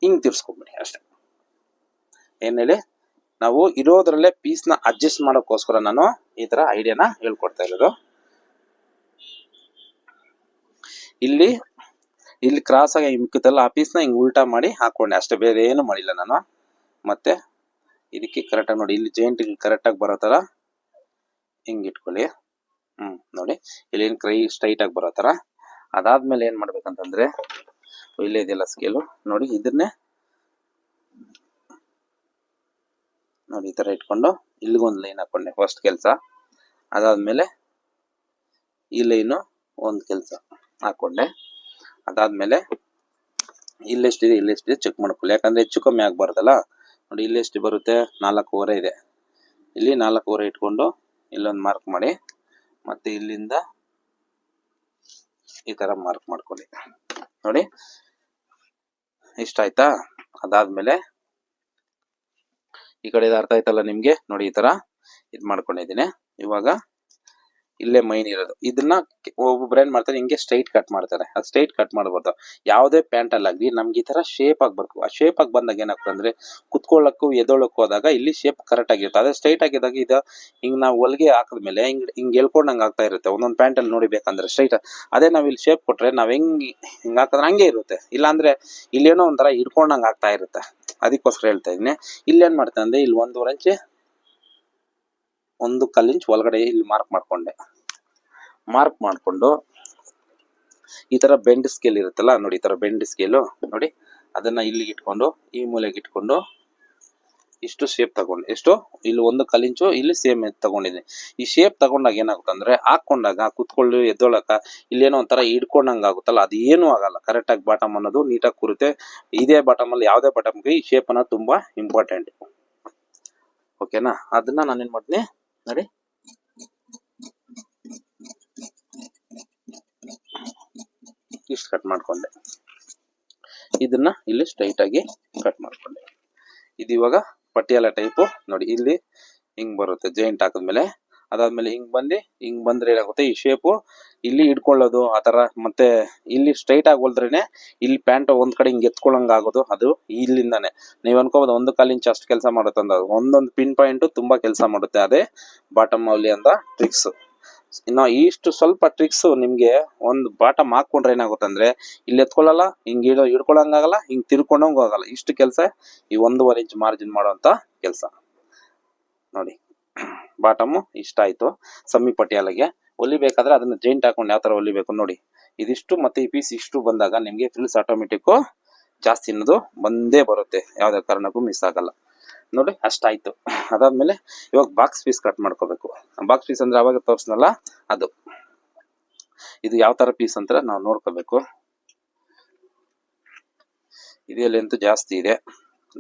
ಹಿಂಗ್ ತಿರ್ಸ್ಕೊಂಬಿಡಿ ಅಷ್ಟೇ. ಏನ್ ಹೇಳಿ, ನಾವು ಇರೋದ್ರಲ್ಲೇ ಪೀಸ್ನ ಅಡ್ಜಸ್ಟ್ ಮಾಡೋಕ್ಕೋಸ್ಕರ ನಾನು ಈ ತರ ಐಡಿಯಾನ ಹೇಳ್ಕೊಡ್ತಾ ಇರೋದು. ಇಲ್ಲಿ ಇಲ್ಲಿ ಕ್ರಾಸ್ ಆಗಿ ಮಿಕ್ಕಿತಲ್ಲ ಆ ಪೀಸ್ನ ಹಿಂಗೆ ಉಲ್ಟಾ ಮಾಡಿ ಹಾಕೊಂಡೆ. ಅಷ್ಟೇ ಬೇರೆ ಏನು ಮಾಡಿಲ್ಲ ನಾನು. ಮತ್ತೆ ಇದಕ್ಕೆ ಕರೆಕ್ಟಾಗಿ ನೋಡಿ, ಇಲ್ಲಿ ಜಾಯಿಂಟ್ ಕರೆಕ್ಟಾಗಿ ಬರೋ ಥರ ಹಿಂಗೆ ಇಟ್ಕೊಳ್ಳಿ. ಹ್ಞೂ ನೋಡಿ, ಇಲ್ಲಿ ಏನ್ ಸ್ಟ್ರೈಟಾಗಿ ಬರೋ ಥರ. ಅದಾದ್ಮೇಲೆ ಏನು ಮಾಡ್ಬೇಕಂತಂದರೆ, ಇಲ್ಲೇ ಇದೆಯಲ್ಲ ಸ್ಕೇಲು ನೋಡಿ, ಇದನ್ನೇ ನೋಡಿ, ಈ ಥರ ಇಟ್ಕೊಂಡು ಇಲ್ಲಿಗೊಂದು ಲೈನ್ ಹಾಕೊಂಡೆ ಫಸ್ಟ್ ಕೆಲಸ. ಅದಾದ್ಮೇಲೆ ಈ ಲೈನು ಒಂದು ಕೆಲಸ ಹಾಕೊಂಡೆ. ಅದಾದ್ಮೇಲೆ ಇಲ್ಲೆಷ್ಟಿದೆ ಇಲ್ಲೆಷ್ಟಿದೆ ಚೆಕ್ ಮಾಡ್ಕೊಳ್ಳಿ. ಯಾಕಂದ್ರೆ ಹೆಚ್ಚು ಕಮ್ಮಿ ಆಗ್ಬಾರ್ದಲ್ಲ. ನೋಡಿ, ಇಲ್ಲೆಷ್ಟು ಬರುತ್ತೆ. ನಾಲ್ಕೂವರೆ ಇದೆ. ಇಲ್ಲಿ ನಾಲ್ಕೂವರೆ ಇಟ್ಕೊಂಡು ಇಲ್ಲೊಂದು ಮಾರ್ಕ್ ಮಾಡಿ, ಮತ್ತೆ ಇಲ್ಲಿಂದ ಈ ತರ ಮಾರ್ಕ್ ಮಾಡ್ಕೊಳ್ಳಿ. ನೋಡಿ ಇಷ್ಟ ಆಯ್ತಾ ಅದಾದ್ಮೇಲೆ ಈ ಕಡೆ ಅರ್ಥ ಆಯ್ತಲ್ಲ ನಿಮ್ಗೆ? ನೋಡಿ, ಈ ತರ ಇದ್ ಮಾಡ್ಕೊಂಡಿದ್ದೀನಿ. ಇವಾಗ ಇಲ್ಲೇ ಮೈನ್ ಇರೋದು. ಇದನ್ನ ಒಬ್ಬೊಬ್ರು ಏನ್ ಮಾಡ್ತಾರೆ, ಹಿಂಗೆ ಸ್ಟ್ರೈಟ್ ಕಟ್ ಮಾಡ್ತಾರೆ. ಅದು ಸ್ಟ್ರೈಟ್ ಕಟ್ ಮಾಡಬಾರ್ದು. ಯಾವುದೇ ಪ್ಯಾಂಟ್ ಅಲ್ಲಾಗ್ಲಿ ನಮ್ಗೆ ಈ ತರ ಶೇಪ್ ಆಗ್ಬೇಕು ಆ ಶೇಪ್ ಆಗಿ ಬಂದಾಗ ಏನಾಗ್ತದೆ ಅಂದ್ರೆ, ಕುತ್ಕೊಳ್ಳಕ್ಕೂ ಎದೊಳಕ್ಕೂ ಹೋದಾಗ ಇಲ್ಲಿ ಶೇಪ್ ಕರೆಕ್ಟ್ ಆಗಿರುತ್ತೆ. ಅದೇ ಸ್ಟ್ರೈಟ್ ಆಗಿದಾಗ ಇದು ಹಿಂಗ್ ನಾವು ಹೊಲಿಗೆ ಹಾಕಿದ್ಮೇಲೆ ಹಿಂಗ್ ಹಿಂಗ್ ಎಳ್ಕೊಂಡಂಗ್ ಆಗ್ತಾ ಇರುತ್ತೆ. ಒಂದೊಂದು ಪ್ಯಾಂಟ್ ಅಲ್ಲಿ ನೋಡಿಬೇಕಂದ್ರೆ ಸ್ಟ್ರೈಟ್ ಅದೇ ನಾವ್ ಇಲ್ಲಿ ಶೇಪ್ ಕೊಟ್ರೆ ನಾವ್ ಹೆಂಗ್, ಹಿಂಗ್ ಹಾಕಿದ್ರೆ ಹಂಗೆ ಇರುತ್ತೆ. ಇಲ್ಲಾಂದ್ರೆ ಇಲ್ಲೇನೋ ಒಂಥರ ಹಿಡ್ಕೊಂಡಂಗೆ ಆಗ್ತಾ ಇರುತ್ತೆ. ಅದಕ್ಕೋಸ್ಕರ ಹೇಳ್ತಾ ಇದೀನಿ. ಇಲ್ಲೇನ್ ಮಾಡ್ತೇನೆ ಅಂದ್ರೆ, ಇಲ್ಲಿ ಒಂದೂವರೆ ಇಂಚ್ ಒಂದು ಕಲ್ಲಿಂಚ್ ಒಳಗಡೆ ಇಲ್ಲಿ ಮಾರ್ಕ್ ಮಾಡ್ಕೊಂಡೆ. ಮಾರ್ಕ್ ಮಾಡ್ಕೊಂಡು ಈ ತರ ಬೆಂಡ್ ಸ್ಕೇಲ್ ಇರುತ್ತಲ್ಲ, ನೋಡಿ ಈ ತರ ಬೆಂಡ್ ಸ್ಕೇಲು ನೋಡಿ ಅದನ್ನ ಇಲ್ಲಿಗೆ ಇಟ್ಕೊಂಡು, ಈ ಮೂಲೆಗೆ ಇಟ್ಕೊಂಡು ಇಷ್ಟು ಶೇಪ್ ತಗೊಂಡು. ಎಷ್ಟು? ಇಲ್ಲಿ ಒಂದು ಕಲಿಂಚು ಇಲ್ಲಿ ಸೇಮ್ ತಗೊಂಡಿದ್ದೀನಿ ಈ ಶೇಪ್ ತಗೊಂಡಾಗ ಏನಾಗುತ್ತೆ ಅಂದ್ರೆ ಹಾಕೊಂಡಾಗ, ಕುತ್ಕೊಳ್ಳಿ ಎದ್ದೊಳಕ ಇಲ್ಲೇನೋ ಒಂಥರ ಹಿಡ್ಕೊಂಡಂಗೆ ಆಗುತ್ತಲ್ಲ, ಅದು ಆಗಲ್ಲ. ಕರೆಕ್ಟಾಗಿ ಬಾಟಮ್ ಅನ್ನೋದು ನೀಟಾಗಿ ಕೂರುತ್ತೆ. ಇದೇ ಬಾಟಮ್ ಅಲ್ಲಿ ಯಾವುದೇ ಬಾಟಮ್ಗೆ ಈ ಶೇಪ್ ಅನ್ನೋದು ತುಂಬಾ ಇಂಪಾರ್ಟೆಂಟ್ ಓಕೆನಾ ಅದನ್ನ ನಾನು ಮಾಡ್ತೀನಿ? ನೋಡಿ ಇಷ್ಟು ಕಟ್ ಮಾಡ್ಕೊಂಡೆ. ಇದನ್ನ ಇಲ್ಲಿ ಸ್ಟ್ರೈಟ್ ಆಗಿ ಕಟ್ ಮಾಡ್ಕೊಂಡೆ. ಇದು ಇವಾಗ ಪಟಿಯಾಲ ಟೈಪು ನೋಡಿ, ಇಲ್ಲಿ ಹಿಂಗ್ ಬರುತ್ತೆ ಜಾಯಿಂಟ್ ಹಾಕಿದ್ಮೇಲೆ ಅದಾದ್ಮೇಲೆ ಹಿಂಗ್ ಬಂದು, ಹಿಂಗ್ ಬಂದ್ರೆ ಏನಾಗುತ್ತೆ? ಈ ಶೇಪು ಇಲ್ಲಿ ಇಟ್ಕೊಳ್ಳೋದು ಆ ತರ ಮತ್ತೆ ಇಲ್ಲಿ ಸ್ಟ್ರೈಟ್ ಆಗಿ ಹೋಲ್ದ್ರೇನೆ ಇಲ್ಲಿ ಪ್ಯಾಂಟ್ ಒಂದ್ ಕಡೆ ಹಿಂಗ್ ಎತ್ಕೊಳಂಗ್ ಆಗೋದು. ಅದು ಇಲ್ಲಿಂದಾನೆ. ನೀವ್ ಅನ್ಕೋಬಹುದು ಒಂದು ಕಾಲ್ ಇಂಚ್ ಅಷ್ಟು ಕೆಲಸ ಮಾಡುತ್ತೆ ಅಂದ ಒಂದೊಂದು ಪಿನ್ ಪಾಯಿಂಟ್ ತುಂಬಾ ಕೆಲಸ ಮಾಡುತ್ತೆ. ಅದೇ ಬಾಟಮ್ ಅಲ್ಲಿ ಅಂತ ಟ್ರಿಕ್ಸ್ ಇನ್ನು ಇಷ್ಟು ಸ್ವಲ್ಪ ಟ್ರಿಕ್ಸ್ ನಿಮ್ಗೆ ಒಂದು ಬಾಟಮ್ ಹಾಕೊಂಡ್ರೆ ಏನಾಗುತ್ತೆ ಅಂದ್ರೆ, ಇಲ್ಲಿ ಎತ್ಕೊಳ್ಳಲ್ಲ, ಹಿಂಗ್ ಇಡೋ ಹಿಡ್ಕೊಳಂಗಾಗಲ್ಲ ಹಿಂಗ್ ತಿರ್ಕೊಂಡಂಗೂ ಆಗಲ್ಲ. ಇಷ್ಟು ಕೆಲಸ ಈ ಒಂದೂವರೆ ಇಂಚ್ ಮಾರ್ಜಿನ್ ಮಾಡುವಂತ ಕೆಲಸ. ನೋಡಿ. ಬಾಟಮ್ ಇಷ್ಟ ಆಯ್ತು. ಸಮ್ಮಿ ಪಟಿಯಾಲಗೆ ಹೊಲಿಬೇಕಾದ್ರೆ ಅದನ್ನ ಜೈಂಟ್ ಹಾಕೊಂಡು ಯಾವ ತರ ಹೊಲಿಬೇಕು ನೋಡಿ. ಇದಿಷ್ಟು ಮತ್ತೆ ಈ ಪೀಸ್ ಇಷ್ಟು ಬಂದಾಗ ನಿಮಗೆ ಫ್ರಿಲ್ಸ್ ಆಟೋಮೆಟಿಕ್ಕು ಜಾಸ್ತಿ ಅನ್ನೋದು ಬಂದೇ ಬರುತ್ತೆ. ಯಾವುದೇ ಕಾರಣಕ್ಕೂ ಮಿಸ್ ಆಗಲ್ಲ. ನೋಡಿ, ಅಷ್ಟಾಯಿತು. ಅದಾದ್ಮೇಲೆ ಇವಾಗ ಬಾಕ್ಸ್ ಪೀಸ್ ಕಟ್ ಮಾಡ್ಕೋಬೇಕು. ಬಾಕ್ಸ್ ಪೀಸ್ ಅಂದ್ರೆ ಅವಾಗ ತೋರಿಸ್ನಲ್ಲ, ಅದು. ಇದು ಯಾವ ತರ ಪೀಸ್ ಅಂತ ನಾವು ನೋಡ್ಕೋಬೇಕು. ಇದೆಯಲ್ಲಿ ಅಂತೂ ಜಾಸ್ತಿ ಇದೆ.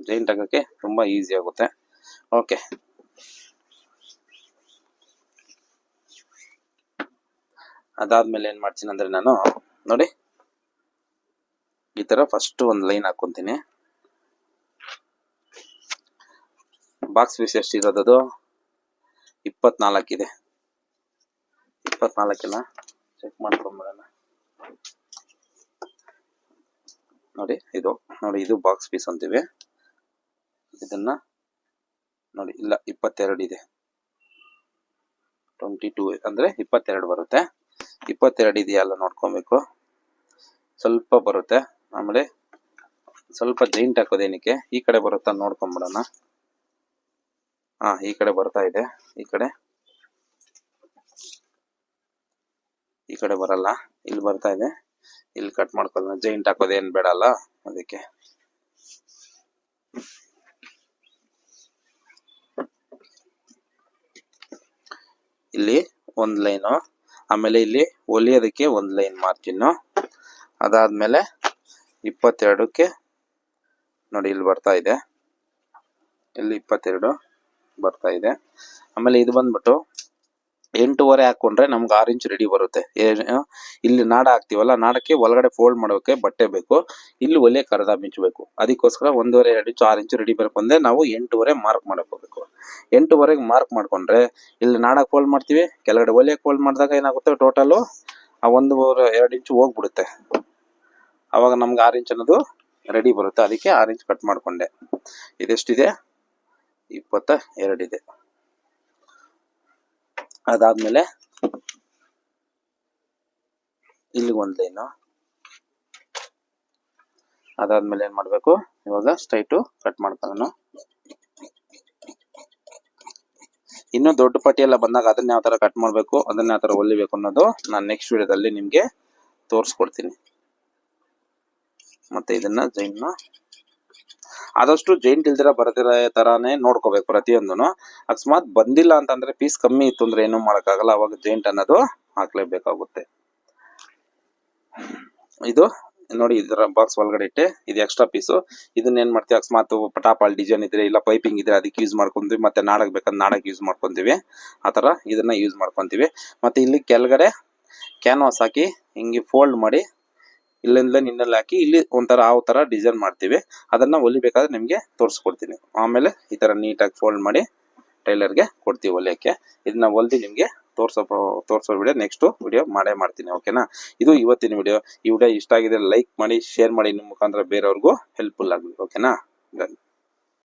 ಜೈಂಟ್ ಆಗಕ್ಕೆ ತುಂಬಾ ಈಸಿ ಆಗುತ್ತೆ. ಓಕೆ ಅದಾದ್ಮೇಲೆ ಏನ್ ಮಾಡ್ತೀನಿ ಅಂದ್ರೆ ನಾನು, ನೋಡಿ, ಈ ತರ ಫಸ್ಟ್ ಒಂದು ಲೈನ್ ಹಾಕೊಂತೀನಿ. ಬಾಕ್ಸ್ ಪೀಸ್ ಎಷ್ಟಿರೋದದು? ಇಪ್ಪತ್ನಾಲ್ಕಿದೆ ಇಪ್ಪತ್ನಾಲ್ಕಿನ ಚೆಕ್ ಮಾಡ್ಕೊಂಬಿಡೋಣ ನೋಡಿ, ಇದು ನೋಡಿ, ಇದು ಬಾಕ್ಸ್ ಪೀಸ್ ಅಂತೀವಿ. ಇದನ್ನ, ನೋಡಿ, ಇಲ್ಲ, ಇಪ್ಪತ್ತೆರಡು ಇದೆ. ಟ್ವೆಂಟಿ ಟೂ ಅಂದ್ರೆ ಇಪ್ಪತ್ತೆರಡು ಬರುತ್ತೆ. ಇಪ್ಪತ್ತೆರಡು ಇದೆಯಲ್ಲ ನೋಡ್ಕೊಬೇಕು. ಸ್ವಲ್ಪ ಬರುತ್ತೆ. ಆಮೇಲೆ ಸ್ವಲ್ಪ ಜೈಂಟ್ ಹಾಕೋದೇನಕ್ಕೆ ಈ ಕಡೆ ಬರುತ್ತಾ ನೋಡ್ಕೊಂಬಿಡೋಣ. ಹಾ, ಈ ಕಡೆ ಬರ್ತಾ ಇದೆ. ಈ ಕಡೆ. ಈ ಕಡೆ ಬರಲ್ಲ. ಇಲ್ಲಿ ಬರ್ತಾ ಇದೆ. ಇಲ್ಲಿ ಕಟ್ ಮಾಡ್ಕೊಳ್ಳೋಣ. ಜೈಂಟ್ ಹಾಕೋದೇನ್ ಬೇಡಲ್ಲ ಅದಕ್ಕೆ. ಇಲ್ಲಿ ಒಂದ್ ಲೈನು. ಆಮೇಲೆ ಇಲ್ಲಿ ಹೊಲಿಯೋದಕ್ಕೆ ಒಂದ್ ಲೈನ್ ಮಾರ್ಜಿನ್ನು ಅದಾದ್ಮೇಲೆ ಇಪ್ಪತ್ತೆರಡಕ್ಕೆ ನೋಡಿ ಇಲ್ಲಿ ಬರ್ತಾ ಇದೆ. ಇಲ್ಲಿ ಇಪ್ಪತ್ತೆರಡು ಬರ್ತಾ ಇದೆ. ಆಮೇಲೆ ಇದು ಬಂದ್ಬಿಟ್ಟು ಎಂಟೂವರೆ ಹಾಕೊಂಡ್ರೆ ನಮ್ಗೆ ಇಂಚ್ ರೆಡಿ ಬರುತ್ತೆ. ಇಲ್ಲಿ ನಾಡ ಹಾಕ್ತಿವಲ್ಲ, ನಾಡಕ್ಕೆ ಒಳಗಡೆ ಫೋಲ್ಡ್ ಮಾಡೋಕೆ ಬಟ್ಟೆ ಬೇಕು. ಇಲ್ಲಿ ಒಲೆ ಕರದ ಮಿಂಚಬೇಕು. ಬೇಕು ಅದಕ್ಕೋಸ್ಕರ ಒಂದೂವರೆ, ಎರಡು ಇಂಚು ಆರು ಇಂಚು ರೆಡಿ ಬೇಕು ಅಂದ್ರೆ ನಾವು ಎಂಟೂವರೆ ಮಾರ್ಕ್ ಮಾಡ್ಕೋಬೇಕು ಎಂಟೂವರೆಗೆ ಮಾರ್ಕ್ ಮಾಡ್ಕೊಂಡ್ರೆ ಇಲ್ಲಿ ನಾಡಕ್ಕೆ ಫೋಲ್ಡ್ ಮಾಡ್ತೀವಿ. ಕೆಳಗಡೆ ಒಲೆ ಫೋಲ್ಡ್ ಮಾಡಿದಾಗ ಏನಾಗುತ್ತೆ ಟೋಟಲು ಆ ಒಂದೂವರೆ ಎರಡು ಇಂಚು ಹೋಗ್ಬಿಡುತ್ತೆ. ಅವಾಗ ನಮ್ಗೆ ಆರು ಇಂಚ್ ಅನ್ನೋದು ರೆಡಿ ಬರುತ್ತೆ. ಅದಕ್ಕೆ ಆರು ಇಂಚ್ ಕಟ್ ಮಾಡ್ಕೊಂಡೆ. ಇದೆಷ್ಟಿದೆ? ಇಪ್ಪತ್ತ ಎರಡಿದೆ ಅದಾದ್ಮೇಲೆ ಇಲ್ಲಿಗೆ ಒಂದ್ ಲೈನು. ಅದಾದ್ಮೇಲೆ ಏನ್ ಮಾಡ್ಬೇಕು? ಇವಾಗ ಸ್ಟ್ರೈಟು ಕಟ್ ಮಾಡ್ಕೊಂಡು ಇನ್ನು ದೊಡ್ಡ ಪಟ್ಟಿಯೆಲ್ಲ ಬಂದಾಗ ಅದನ್ನ ಯಾವ ತರ ಕಟ್ ಮಾಡ್ಬೇಕು, ಅದನ್ನ ಯಾವ ತರ ಹೊಲಿಬೇಕು ಅನ್ನೋದು ನಾನು ನೆಕ್ಸ್ಟ್ ವಿಡಿಯೋದಲ್ಲಿ ನಿಮ್ಗೆ ತೋರಿಸ್ಕೊಡ್ತೀನಿ. ಮತ್ತೆ ಇದನ್ನ ಜೈನ್ನ ಆದಷ್ಟು ಜೈಂಟ್ ಇಲ್ದಿರ ಬರ್ದಿರೋ ತರಾನೇ ನೋಡ್ಕೋಬೇಕು ಪ್ರತಿಯೊಂದೂ ಅಕಸ್ಮಾತ್ ಬಂದಿಲ್ಲ ಅಂತಂದ್ರೆ ಪೀಸ್ ಕಮ್ಮಿ ಇತ್ತು ಅಂದ್ರೆ ಏನು ಮಾಡೋಕ್ಕಾಗಲ್ಲ, ಅವಾಗ ಜೈಂಟ್ ಅನ್ನೋದು ಹಾಕ್ಲೇಬೇಕಾಗುತ್ತೆ. ಇದು ನೋಡಿ ಇದರ ಬಾಕ್ಸ್ ಒಳಗಡೆ ಇಟ್ಟೆ, ಇದು ಎಕ್ಸ್ಟ್ರಾ ಪೀಸು ಇದನ್ನ ಏನ್ ಮಾಡ್ತೀವಿ ಅಕಸ್ಮಾತ್ ಪಟಾಪಾಲ್ ಡಿಸೈನ್ ಇದ್ರೆ ಇಲ್ಲ ಪೈಪಿಂಗ್ ಇದ್ರೆ ಅದಕ್ಕೆ ಯೂಸ್ ಮಾಡ್ಕೊಂತೀವಿ ಮತ್ತೆ ನಾಡಕ್ ಬೇಕಂದ್ರೆ ನಾಡಕ್ ಯೂಸ್ ಮಾಡ್ಕೊಂತೀವಿ ಆತರ ತರ ಇದನ್ನ ಯೂಸ್ ಮಾಡ್ಕೊಂತೀವಿ. ಮತ್ತೆ ಇಲ್ಲಿ ಕೆಳಗಡೆ ಕ್ಯಾನ್ವಾಸ್ ಹಾಕಿ ಹಿಂಗೆ ಫೋಲ್ಡ್ ಮಾಡಿ ಇಲ್ಲಿಂದ ನಿನ್ನಲ್ಲಿ ಹಾಕಿ ಇಲ್ಲಿ ಒಂಥರ ಆ ಥರ ಡಿಸೈನ್ ಮಾಡ್ತೀವಿ. ಅದನ್ನ ಹೊಲಿಬೇಕಾದ್ರೆ ನಿಮಗೆ ತೋರಿಸ್ಕೊಡ್ತೀನಿ. ಆಮೇಲೆ ಈ ತರ ನೀಟಾಗಿ ಫೋಲ್ಡ್ ಮಾಡಿ ಟೈಲರ್ಗೆ ಕೊಡ್ತೀವಿ ಹೊಲಿಯೋಕ್ಕೆ. ಇದನ್ನ ಹೊಲ್ದು ನಿಮಗೆ ತೋರಿಸೋ ತೋರಿಸೋ ವಿಡಿಯೋ ನೆಕ್ಸ್ಟು ವಿಡಿಯೋ ಮಾಡೇ ಮಾಡ್ತೀನಿ ಓಕೆನಾ ಇದು ಇವತ್ತಿನ ವಿಡಿಯೋ ಈ ವಿಡಿಯೋ ಇಷ್ಟ ಆಗಿದೆ ಲೈಕ್ ಮಾಡಿ ಶೇರ್ ಮಾಡಿ, ನಿಮ್ಮ ಮುಖಾಂತರ ಬೇರೆಯವ್ರಿಗೂ ಹೆಲ್ಪ್ಫುಲ್ ಆಗಲಿ ಓಕೆನಾ